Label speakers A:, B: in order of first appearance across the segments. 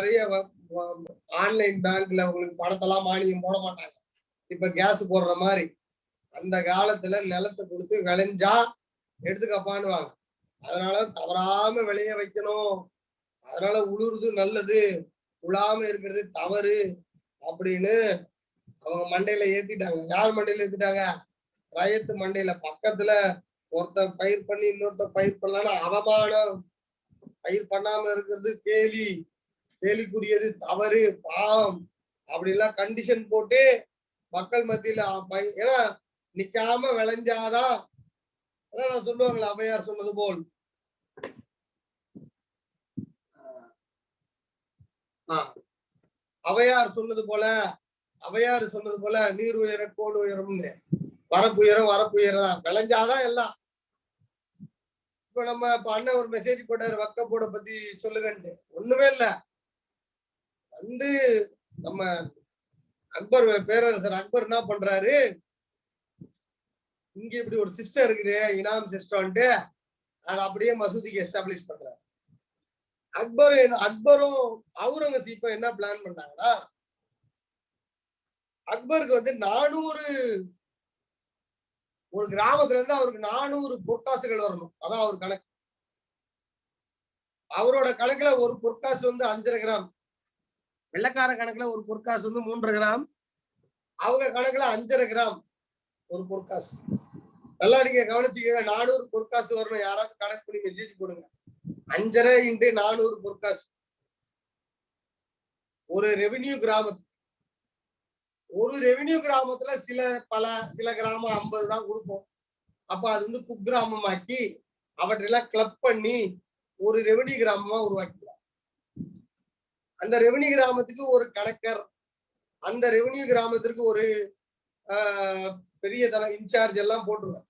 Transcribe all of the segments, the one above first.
A: நிறைய ஆன்லைன் பேங்க்ல உங்களுக்கு பணத்தெல்லாம் மானியம் போட மாட்டாங்க. இப்ப கேஸ் போடுற மாதிரி. அந்த காலத்துல நிலத்தை கொடுத்து விளைஞ்சா எடுத்துக்கப்பான்னுவாங்க. அதனால தவறாம விளைய வைக்கணும். அதனால உழுறது நல்லது. உழாம இருக்கிறது தவறு அப்படின்னு அவங்க மண்டையில ஏத்திட்டாங்க. யார் மண்டையில ஏத்திட்டாங்க? ரயத்து மண்டையில. பக்கத்துல ஒருத்தன் பயிர் பண்ணி இன்னொருத்தன் பயிர் பண்ணலாம்னு அவமானம். பயிர் பண்ணாம இருக்கிறது கேலி. கேலிக்குரியது தவறு பாவம். அப்படிலாம் கண்டிஷன் போட்டு மக்கள் மத்தியில ஏன்னா நிக்காம விளைஞ்சாதான் அதான் நான் சொல்லுவாங்களே அவையார் சொன்னது போல். அவையார் சொன்னது போல அவையார் சொன்னது போல நீர் உயர கோடு உயரம்னு. வரப்பு உயரம் வரப்பு உயரம் விளைஞ்சாதான் எல்லாம். இப்ப நம்ம இப்ப அண்ணன் ஒரு மெசேஜ் போட்டாரு வக்கப்போட பத்தி சொல்லுங்கன்ட்டு. ஒண்ணுமே இல்ல. வந்து நம்ம அக்பர் பேரரசர் அக்பர் என்ன பண்றாரு? இங்க இப்படி ஒரு சிஸ்டம் இருக்குது இனாம் சிஸ்டம்ட்டு அதை அப்படியே மசூதிக்கு எஸ்டாப்ளிஷ் பண்றாரு. அக்பர் என்ன- அக்பரும் அவுரங்கசீப்பும் என்ன பிளான் பண்ணாங்கன்னா அக்பருக்கு வந்து நானூறு ஒரு கிராமத்துல இருந்து அவருக்கு நானூறு பொற்காசுகள் வரணும். அதான் அவர் கணக்கு. அவரோட கணக்குல ஒரு பொற்காசு வந்து அஞ்சரை கிராம். வெள்ளக்கார கணக்குல ஒரு பொற்காசு வந்து மூன்றரை கிராம் அவங்க கணக்குல அஞ்சரை கிராம் ஒரு பொற்காசு. நல்லா நீங்க கவனிச்சுக்க நானூறு பொற்காசு வரணும். யாராவது கணக்கு பண்ணி மெசேஜ் போடுங்க. அஞ்சரை இன்ட்டு நானூறு பொற்காசு. ஒரு ரெவின்யூ கிராமத்து ஒரு ரெவின்யூ கிராமத்துல சில பல சில கிராமம் ஐம்பது தான் கொடுப்போம். அப்ப அது வந்து குக்கிராமமாக்கி அவற்றெல்லாம் கிளப் பண்ணி ஒரு ரெவன்யூ கிராமமா உருவாக்கி அந்த ரெவன்யூ கிராமத்துக்கு ஒரு கணக்கர் அந்த ரெவன்யூ கிராமத்திற்கு ஒரு ஆஹ், பெரிய தர இன்சார்ஜ் எல்லாம் போட்டுருவார்.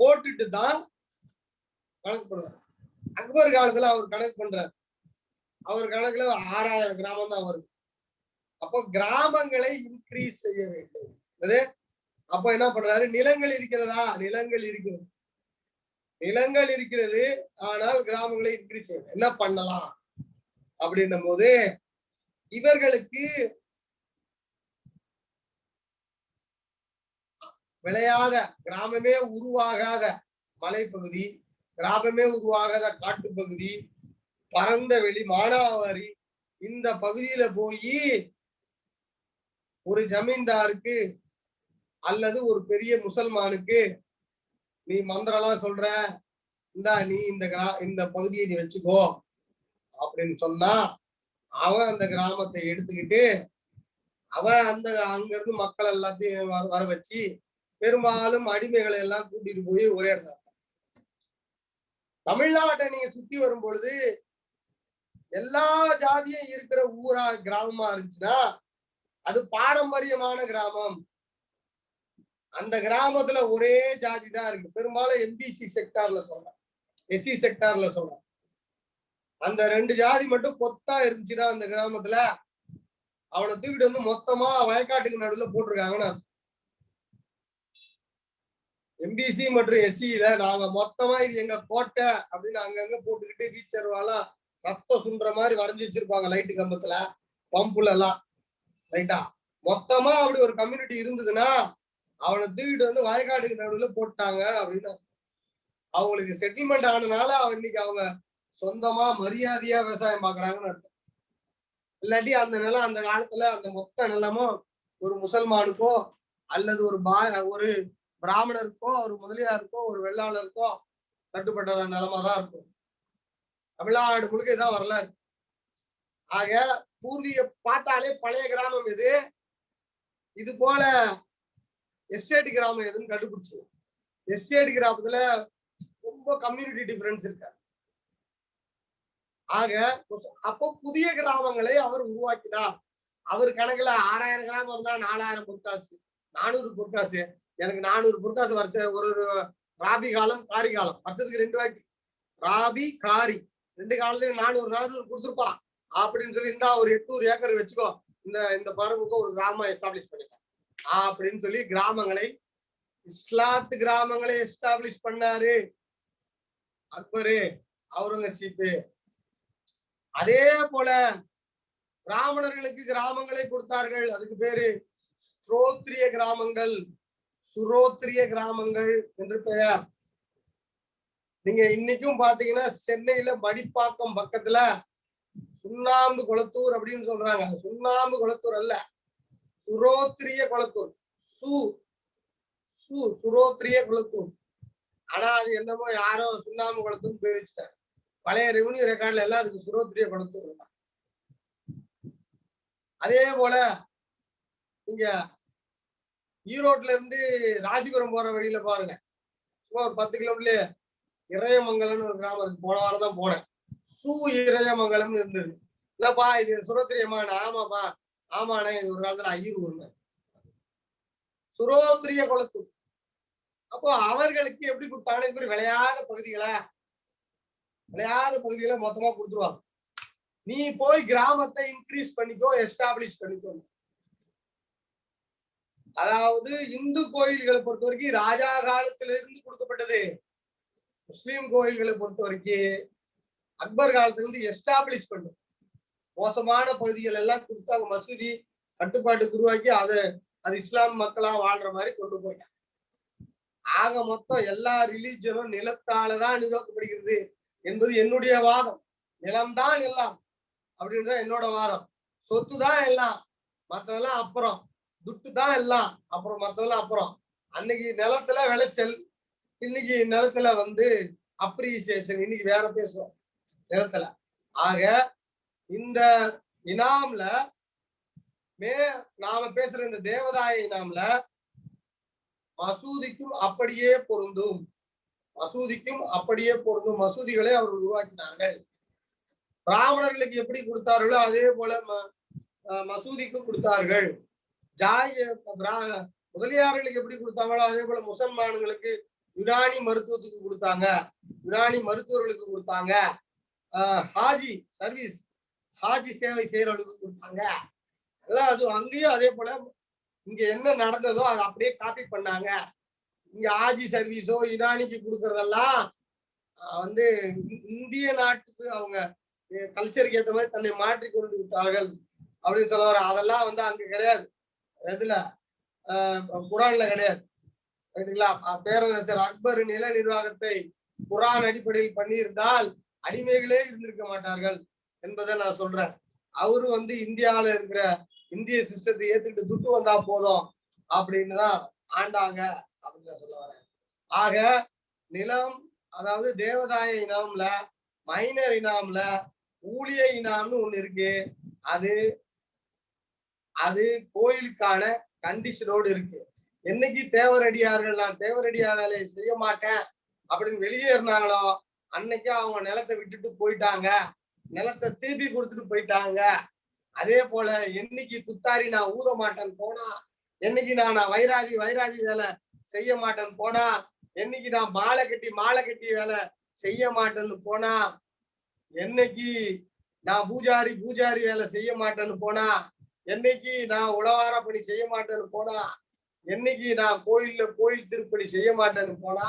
A: போட்டுட்டு தான் கணக்கு பண்ணுவார் அக்பர் காலத்துல அவர் கணக்கு பண்றார். அவர் கணக்குல ஆறாயிரம் கிராமம் தான் வரும். அப்போ கிராமங்களை இன்க்ரீஸ் செய்ய வேண்டும். அது அப்ப என்ன பண்றாரு? நிலங்கள் இருக்கிறதா? நிலங்கள் இருக்கிறது. நிலங்கள் இருக்கிறது ஆனால் கிராமங்களை இன்க்ரீஸ் செய்யணும் என்ன பண்ணலாம்? அப்படின்னும் போது இவர்களுக்கு விளையாத கிராமமே உருவாகாத மலைப்பகுதி கிராமமே உருவாகாத காட்டுப்பகுதி பரந்த வெளி மானாவாரி இந்த பகுதியில போய் ஒரு ஜமீன்தாருக்கு அல்லது ஒரு பெரிய முசல்மானுக்கு நீ மந்திரம்லாம் சொல்ற இந்தா நீ இந்த கிரா இந்த பகுதியை நீ வச்சுக்கோ அப்படின்னு சொன்னா அவன் அந்த கிராமத்தை எடுத்துக்கிட்டு அவன் அந்த அங்க இருந்து மக்கள் எல்லாத்தையும் வர வர வச்சு பெரும்பாலும் அடிமைகளை எல்லாம் கூட்டிட்டு போய் ஒரே இடத்துல தமிழ்நாட்டை நீங்க சுத்தி வரும் பொழுது எல்லா ஜாதியும் இருக்கிற ஊரா கிராமமா இருந்துச்சுன்னா அது பாரம்பரியமான கிராமம். அந்த கிராமத்துல ஒரே ஜாதி தான் இருக்கு. பெரும்பாலும் எம்பிசி செக்டார்ல சொல்றேன். எஸ்சி செக்டார்ல சொல்றேன். அந்த ரெண்டு ஜாதி மட்டும் கொத்தா இருந்துச்சுன்னா அந்த கிராமத்துல அவனை தூக்கிட்டு வந்து மொத்தமா வயக்காட்டுக்கு நடுவுல போட்டிருக்காங்கன்னு எம்பிசி மற்றும் எஸ்சியில நாங்க மொத்தமா இது எங்க கோட்டை அப்படின்னு அங்கங்க போட்டுக்கிட்டு வீச்சர்வாலாம் ரத்தம் சுண்ற மாதிரி வரைஞ்சி வச்சிருப்பாங்க லைட்டு கம்பத்துல பம்புல எல்லாம். ரைட்டா மொத்தமா அப்படி ஒரு கம்யூனிட்டி இருந்ததுன்னா அவனை தூக்கிட்டு வந்து வயக்காட்டுக்கு நடுவுல போட்டாங்க அப்படின்னு அவங்களுக்கு செட்டில்மெண்ட் ஆனனால அவன் இன்னைக்கு அவங்க சொந்தமா மரியாதையா விவசாயம் பாக்குறாங்கன்னு அர்த்தம். இல்லாட்டி அந்த நிலம் அந்த காலத்துல அந்த மொத்த நிலமும் ஒரு முசல்மானுக்கோ அல்லது ஒரு பா ஒரு பிராமணருக்கோ ஒரு முதலியாருக்கோ ஒரு வெள்ளாளருக்கோ கட்டுப்பட்ட நிலமா தான் இருக்கும். தமிழ்நாடு முழுக்க இதான் வரலாறு. ஆக பூர்வீக பார்த்தாலே பழைய கிராமம் எது? இது போல எஸ்டேட் கிராமம் எதுன்னு கண்டுபிடிச்சு எஸ்டேட் கிராமத்துல ரொம்ப கம்யூனிட்டி டிஃபரன்ஸ் இருக்கு? ஆக அப்போ புதிய கிராமங்களை அவர் உருவாக்கினார். அவர் கணக்குல ஆறாயிரம் கிராமம் இருந்தா நாலாயிரம் பொற்காசு நானூறு பொற்காசு. எனக்கு நானூறு பொற்காசு வருஷ ஒரு ஒரு ராபி காலம் காரி காலம். வருஷத்துக்கு ரெண்டு வாட்டி. ராபி காரி. ரெண்டு காலத்துலயும் நானூறு நானூறு கொடுத்துருப்பா. அப்படின்னு சொல்லி இருந்தா ஒரு எட்நூறு ஏக்கர் வச்சுக்கோ இந்த இந்த பரப்புக்கு ஒரு கிராமம் எஸ்டாப்ளிஷ் பண்ணிட்டேன் அப்படின்னு சொல்லி கிராமங்களை இஸ்லாத்து கிராமங்களை எஸ்டாப்ளிஷ் பண்ணாரு. அக்பரு அவுரங்கசீப்பு. அதே போல பிராமணர்களுக்கு கிராமங்களை கொடுத்தார்கள். அதுக்கு பேரு ஸ்ரோத்ரிய கிராமங்கள். சுரோத்ரிய கிராமங்கள் என்று பெயர். நீங்க இன்னைக்கும் பாத்தீங்கன்னா சென்னையில மடிப்பாக்கம் பக்கத்துல சுண்ணாம்பு குளத்தூர் அப்படின்னு சொல்றாங்க. சுண்ணாம்பு குளத்தூர் அல்ல. சுரோத்ரிய குளத்தூர். சு சு சுரோத்திரிய குளத்தூர். ஆனா அது என்னமோ யாரோ சுண்ணாம்பு குளத்தூர் பேர் வச்சுட்டாங்க. பழைய ரெவன்யூ ரெக்கார்ட்ல எல்லாம் அதுக்கு சுரோத்திரிய குளத்தூர் அதே போல இங்க ஈரோட்ல இருந்து ராசிபுரம் போற வழியில பாருங்க. சும்மா ஒரு பத்து கிலோமீட்டர்ல இறையமங்கலம்னு ஒரு கிராமம் இருக்கு. போன வாரம் தான் போனேன். சூ இறையமங்கலம்னு இருந்தது. இல்லப்பா இது சுரோத்திரியமான ஆமாப்பா. ஆமாண்ணே இது ஒரு காலத்துல ஐயர் ஊருங்க சுரோத்திரிய குளத்தூர் அப்போ அவர்களுக்கு எப்படி கொடுத்தாங்க? இது மாதிரி விளையாத பகுதிகளை? விளையாத பகுதிகளை மொத்தமா கொடுத்துருவாங்க. நீ போய் கிராமத்தை இன்க்ரீஸ் பண்ணிக்கோ எஸ்டாப்ளிஷ் பண்ணிக்கோ. அதாவது இந்து கோயில்களை பொறுத்த வரைக்கும் ராஜா காலத்திலிருந்து கொடுக்கப்பட்டது. முஸ்லீம் கோயில்களை பொறுத்த வரைக்கும் அக்பர் காலத்துல இருந்து எஸ்டாப்ளிஷ் பண்ணும். மோசமான பகுதிகள் எல்லாம் கொடுத்து அவங்க மசூதி கட்டுப்பாட்டுக்கு உருவாக்கி அதை அது இஸ்லாம் மக்களா வாழ்ற மாதிரி கொண்டு போயிட்டாங்க. ஆக மொத்தம் எல்லா ரிலீஜனும் நிலத்தாலதான் நிறுவக்கப்படுகிறது என்பது என்னுடைய வாதம். நிலம்தான் எல்லாம் அப்படின்றது என்னோட வாதம். சொத்து தான் எல்லாம் மத்ததெல்லாம் அப்புறம். துட்டு தான் எல்லாம் அப்புறம் மத்ததெல்லாம் அப்புறம். அன்னைக்கு நிலத்துல விளைச்சல் இன்னைக்கு நிலத்துல வந்து அப்ரிசியேஷன் இன்னைக்கு வேற பேசுறோம் நிலத்துல. ஆக இந்த இனாம்ல மே நாம பேசுற இந்த தேவதாய இனாம்ல மசூதிக்கும் அப்படியே பொருந்தும். மசூதிக்கும் அப்படியே பொருந்தும் மசூதிகளை அவர்கள் உருவாக்கினார்கள். பிராமணர்களுக்கு எப்படி கொடுத்தார்களோ அதே போல மசூதிக்கும் கொடுத்தார்கள். ஜாய் முதலியார்களுக்கு எப்படி கொடுத்தாங்களோ அதே போல முசல்மான்களுக்கு யுனானி மருத்துவத்துக்கு கொடுத்தாங்க. யுனானி மருத்துவர்களுக்கு கொடுத்தாங்க. ஆஹ் ஹாஜி சர்வீஸ் ஹாஜி சேவை செய்யறவர்களுக்கு கொடுத்தாங்க. எல்லாம் அது அங்கேயும் அதே போல இங்க என்ன நடந்ததோ அதை அப்படியே காப்பி பண்ணாங்க. இங்க ஆஜி சர்வீஸோ இரானிக்கு கொடுக்கறதெல்லாம் வந்து இந்திய நாட்டுக்கு அவங்க கல்ச்சருக்கு ஏத்த மாதிரி தன்னை மாற்றி கொண்டு விட்டார்கள் அப்படின்னு சொல்ல வர அதெல்லாம் வந்து அங்க கிடையாது. எதுல? ஆஹ் குரான்ல கிடையாது. ரைட்டுங்களா பேரரசர் அக்பர் நில நிர்வாகத்தை குரான் அடிப்படையில் பண்ணியிருந்தால் அடிமைகளே இருந்திருக்க மாட்டார்கள் என்பதை நான் சொல்றேன். அவரு வந்து இந்தியால இருக்கிற இந்திய சிஸ்டத்தை ஏத்துக்கிட்டு துட்டு வந்தா போதும் அப்படின்னு தான் ஆண்டாங்க சொல்ல வரேன். ஆக நிலம் அதாவது தேவதாய இனாம்ல மைனர் இனாம்ல ஊழிய இனாம்னு ஒண்ணு இருக்கு. அது அது கோயிலுக்கான கண்டிஷனோடு இருக்கு. என்னைக்கு தேவரடியார்கள் நான் தேவரடியார்களே செய்ய மாட்டேன் அப்படின்னு வெளியே இருந்தாங்களோ அன்னைக்கு அவங்க நிலத்தை விட்டுட்டு போயிட்டாங்க. நிலத்தை திருப்பி கொடுத்துட்டு போயிட்டாங்க. அதே போல என்னைக்கு குத்தாரி நான் ஊத மாட்டேன்னு போனா என்னைக்கு நான் வைராகி வைராகி வேலை செய்ய மாட்டேன்னு போனா என்னைக்கு நான் மாலை கட்டி மாலை கட்டி வேலை செய்ய மாட்டேன்னு போனா என்னைக்கு நான் பூஜாரி பூஜாரி வேலை செய்ய மாட்டேன்னு போனா என்னைக்கு நான் உழவார பணி செய்ய மாட்டேன்னு போனா என்னைக்கு நான் கோயில்ல கோயில் திருப்பணி செய்ய மாட்டேன்னு போனா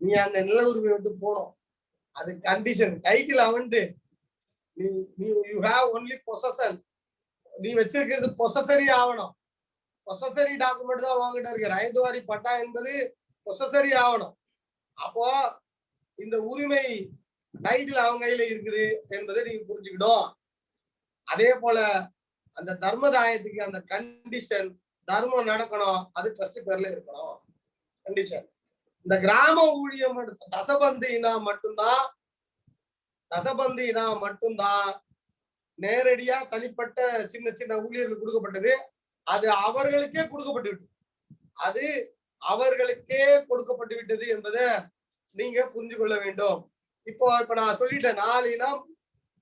A: நீ அந்த நில உரிமை விட்டு போனோம் அது கண்டிஷன் டைட்டில் அவன்ட்டு நீ நீ யூ ஹாவ் ஒன்லி பொசஷன் நீ வச்சிருக்கிறது பொசசரி ஆகணும் பொசசரி டாக்குமெண்ட் தான் வாங்கிட்டு இருக்கு ஐந்துவாரி பட்டா என்பது பொசசரி ஆவணம். அப்போ இந்த உரிமை டைட்டில் அவங்க கையில இருக்குது என்பதை நீங்க புரிஞ்சுக்கிடும் அதே போல அந்த தர்மதாயத்துக்கு அந்த கண்டிஷன் தர்மம் நடக்கணும். அது ட்ரஸ்ட் பேர்ல இருக்கணும். கண்டிஷன் இந்த கிராம ஊழியம் மட்டும் தசபந்து இனா மட்டும்தான் தசபந்து இனா மட்டும்தான் நேரடியா தனிப்பட்ட சின்ன சின்ன ஊழியர்கள் கொடுக்கப்பட்டது. அது அவர்களுக்கே கொடுக்கப்பட்டு விட்டது அது அவர்களுக்கே கொடுக்கப்பட்டு விட்டது என்பதை நீங்க புரிஞ்சு கொள்ள வேண்டும். இப்போ இப்ப நான் சொல்லிட்டேன் நாலு இனம்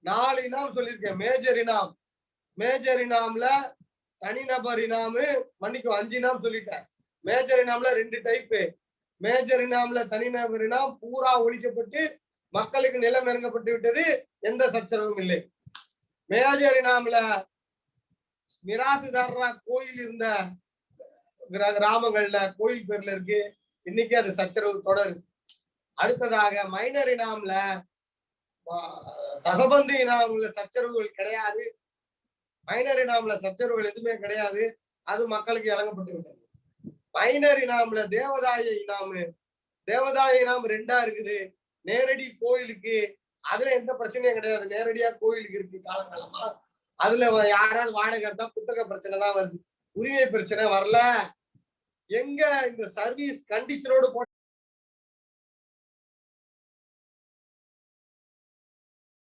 A: நாலு இனாம் சொல்லியிருக்கேன். மேஜர் இனாம். மேஜர் இனாம்ல தனிநபர் இனாமு மன்னிக்கும் அஞ்சு இனாம் சொல்லிட்டேன். மேஜர் இனாம்ல ரெண்டு டைப்பு மேஜர் இனாம்ல தனிநபர் இனாம் பூரா ஒழிக்கப்பட்டு மக்களுக்கு நிலம் இறங்கப்பட்டு விட்டது எந்த சச்சரவும் இல்லை. மேஜர் இனாம்ல மிராசுதாரா கோயில் இருந்த கிராமங்கள்ல கோயில் பேர்ல இருக்கு. இன்னைக்கு அது சச்சரவு தொடரு. அடுத்ததாக மைனர் இனாம்ல தசபந்து இனாம்ல சச்சரவுகள் கிடையாது. மைனர் இனாம்ல சச்சரவுகள் எதுவுமே கிடையாது. அது மக்களுக்கு இறங்கப்பட்டு விட்டது. மைனர் இனாம்ல தேவதாய இனாமு. தேவதாய இனாம் ரெண்டா இருக்குது. நேரடி கோயிலுக்கு. அதுல எந்த பிரச்சனையும் கிடையாது. நேரடியா கோயிலுக்கு இருக்கு காலங்காலமா. அதுல யாராவது வாடகை இருந்தா புத்தக பிரச்சனை தான் வருது. உரிமை பிரச்சனை வரல. எங்க இந்த சர்வீஸ் கண்டிஷனோடு